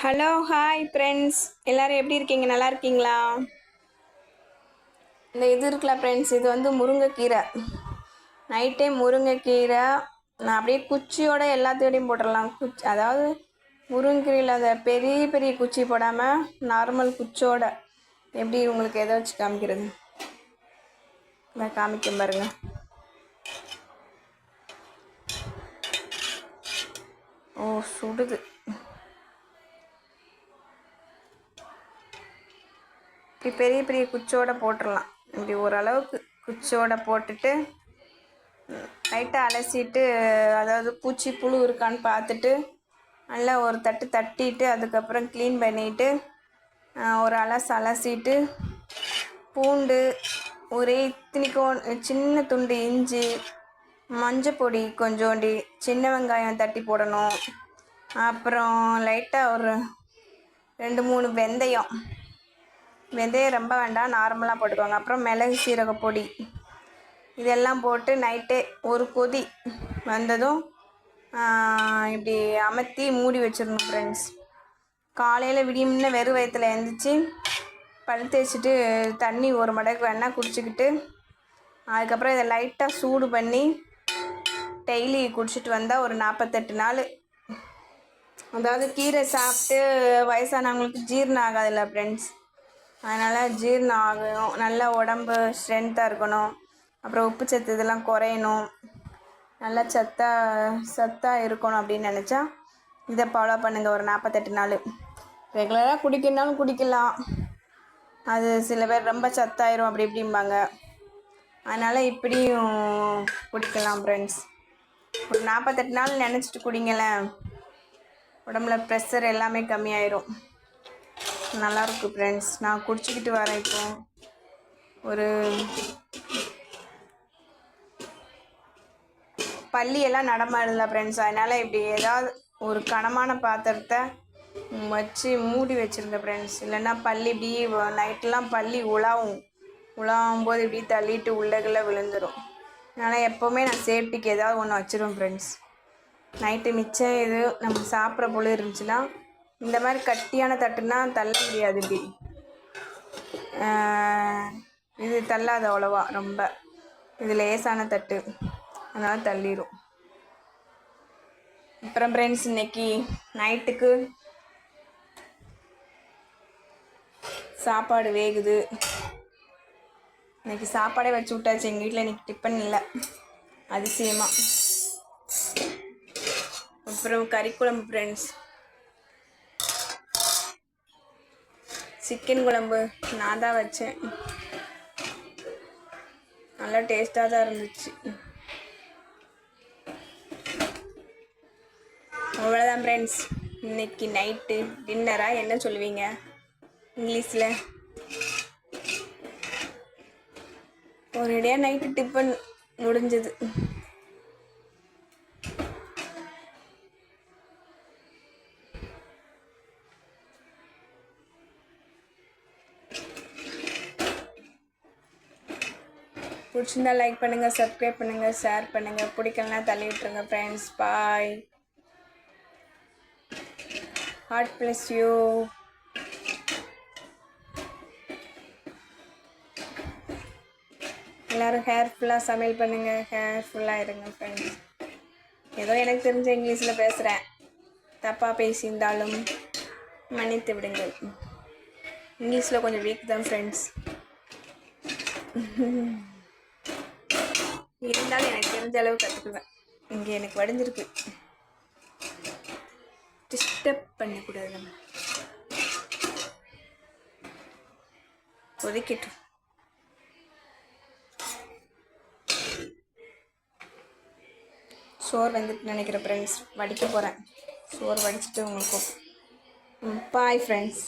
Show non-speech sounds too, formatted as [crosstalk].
Hello hi friends எல்லோரும் எப்படி இருக்கீங்க? நல்லா இருக்கீங்களா? இந்த இது இருக்குல்ல ஃப்ரெண்ட்ஸ் இது வந்து முருங்கைக்கீரை. நைட் டைம் முருங்கைக்கீரை. நான் அப்படியே குச்சியோட எல்லாத்தையோடையும் போட்டுடலாம். குச்சி அதாவது முருங்கைக்கீரையில் அந்த பெரிய பெரிய குச்சி போடாமல் நார்மல் குச்சியோட எப்படி உங்களுக்கு எதை வச்சு காமிக்கிறது? நான் காமிக்கும் பாருங்கள் ஓ சுடுது. இப்படி பெரிய பெரிய குச்சோட போட்டுடலாம் இப்படி ஓரளவுக்கு குச்சோட போட்டுட்டு லைட்டாக அலசிட்டு அதாவது பூச்சி புழு இருக்கான்னு பார்த்துட்டு நல்லா ஒரு தட்டு தட்டிட்டு அதுக்கப்புறம் க்ளீன் பண்ணிவிட்டு ஒரு அலசு அலசிட்டு பூண்டு ஒரே இத்தனிக்கோ சின்ன துண்டு இஞ்சி மஞ்சள் பொடி கொஞ்சோண்டி சின்ன வெங்காயம் தட்டி போடணும். அப்புறம் லைட்டாக ஒரு ரெண்டு மூணு வெந்தயம். வெந்தயம் ரொம்ப வேண்டாம் நார்மலாக போட்டுக்கோங்க. அப்புறம் மிளகு சீரக பொடி. இதெல்லாம் போட்டு நைட்டே ஒரு கொதி வந்ததும் இப்படி அமர்த்தி மூடி வச்சிடணும் ஃப்ரெண்ட்ஸ் காலையில் விடியும்னு வெறும் வயத்தில் எழுந்திரிச்சி பல் தேய்ச்சிட்டு தண்ணி ஒரு மடக்கு வேணால் குடிச்சிக்கிட்டு அதுக்கப்புறம் இதை லைட்டாக சூடு பண்ணி டெய்லி குடிச்சிட்டு வந்தால் ஒரு நாற்பத்தெட்டு நாள். அதாவது கீரை சாப்பிட்டு வயசானவங்களுக்கு ஜீரணம் ஆகாதில்ல ஃப்ரெண்ட்ஸ் அதனால் ஜீரணம் ஆகணும். நல்ல உடம்பு ஸ்ட்ரென்த்தாக இருக்கணும். அப்புறம் உப்பு சத்து இதெல்லாம் குறையணும். நல்லா சத்தாக சத்தாக இருக்கணும் அப்படின்னு நினச்சா இதை ஃபாலோ பண்ணுங்கள் ஒரு நாற்பத்தெட்டு நாள். ரெகுலராக குடிக்கணும்னாலும் குடிக்கலாம். அது சில பேர் ரொம்ப சத்தாயிரும் அப்படி இப்படிம்பாங்க. அதனால் இப்படியும் குடிக்கலாம் ஃப்ரெண்ட்ஸ் ஒரு நாற்பத்தெட்டு நாள் நினச்சிட்டு குடிங்களேன். உடம்புல ப்ரெஷர் எல்லாமே கம்மியாயிரும். நல்லாயிருக்கு ஃப்ரெண்ட்ஸ் நான் குடிச்சிக்கிட்டு வரேன் இப்போ. ஒரு பள்ளியெல்லாம் நடமாடல ஃப்ரெண்ட்ஸ் அதனால் இப்படி ஏதாவது ஒரு கனமான பாத்திரத்தை வச்சு மூடி வச்சுருந்தேன் ஃப்ரெண்ட்ஸ் இல்லைன்னா பள்ளி இப்படி நைட்டெலாம் பள்ளி உலாவும். உலாவும் போது இப்படி தள்ளிட்டு உள்ளகுள்ள விழுந்துடும் அதனால் எப்போவுமே நான் சேஃப்டிக்கு ஏதாவது ஒன்று வச்சுருவேன் ஃப்ரெண்ட்ஸ் நைட்டு மிச்சம் இது நம்ம சாப்பிட்ற போல இருந்துச்சுன்னா இந்த மாதிரி கட்டியான தட்டுனா தள்ள முடியாது இப்படி இது தள்ளாத அவ்வளோவா ரொம்ப. இது லேசான தட்டு. அதனால் தள்ளிடும் அப்புறம் ஃப்ரெண்ட்ஸ் இன்னைக்கு நைட்டுக்கு சாப்பாடு வேகுது. இன்னைக்கு சாப்பாடே வச்சு விட்டாச்சு. எங்கள் வீட்டில் இன்னைக்கு டிஃபன் இல்லை. அதிசயமாக அப்புறம் கறிக்குழம்பு ஃப்ரெண்ட்ஸ் சிக்கன் குழம்பு நான் தான் வச்சேன். நல்லா டேஸ்ட்டாக தான் இருந்துச்சு. அவ்வளோதான் ஃப்ரெண்ட்ஸ் இன்னைக்கு நைட்டு டின்னராக என்ன சொல்லுவீங்க? இங்கிலீஷில். ஒரேடியாக நைட்டு டிஃபன் முடிஞ்சது. பிடிச்சிருந்தா லைக் பண்ணுங்கள் சப்ஸ்கிரைப் பண்ணுங்கள் ஷேர் பண்ணுங்கள் பிடிக்கலனா தள்ளி விட்டுருங்க friends bye heart plus you எல்லோரும் ஹேர்ஃபுல்லாக சமையல் பண்ணுங்கள் ஹேர்ஃபுல்லாக இருங்க ஃப்ரெண்ட்ஸ் ஏதோ எனக்கு தெரிஞ்ச இங்கிலீஷில் பேசுகிறேன் தப்பாக பேசியிருந்தாலும் மன்னித்து விடுங்கள். இங்கிலீஷில் கொஞ்சம் வீக் தான் ஃப்ரெண்ட்ஸ் [laughs] இருந்தாலும் எனக்கு தெரிஞ்ச அளவு கற்றுக்குவேன் இங்கே எனக்கு வடிஞ்சிருக்கு. டிஸ்டர்ப் பண்ணக்கூடாது நம்ம. ஒதுக்கிட்டோம் சோறு வந்துட்டு நினைக்கிற ஃப்ரெண்ட்ஸ் வடிக்க போகிறேன் சோறு வடிச்சிட்டு உங்களுக்கு பாய் ஃப்ரெண்ட்ஸ்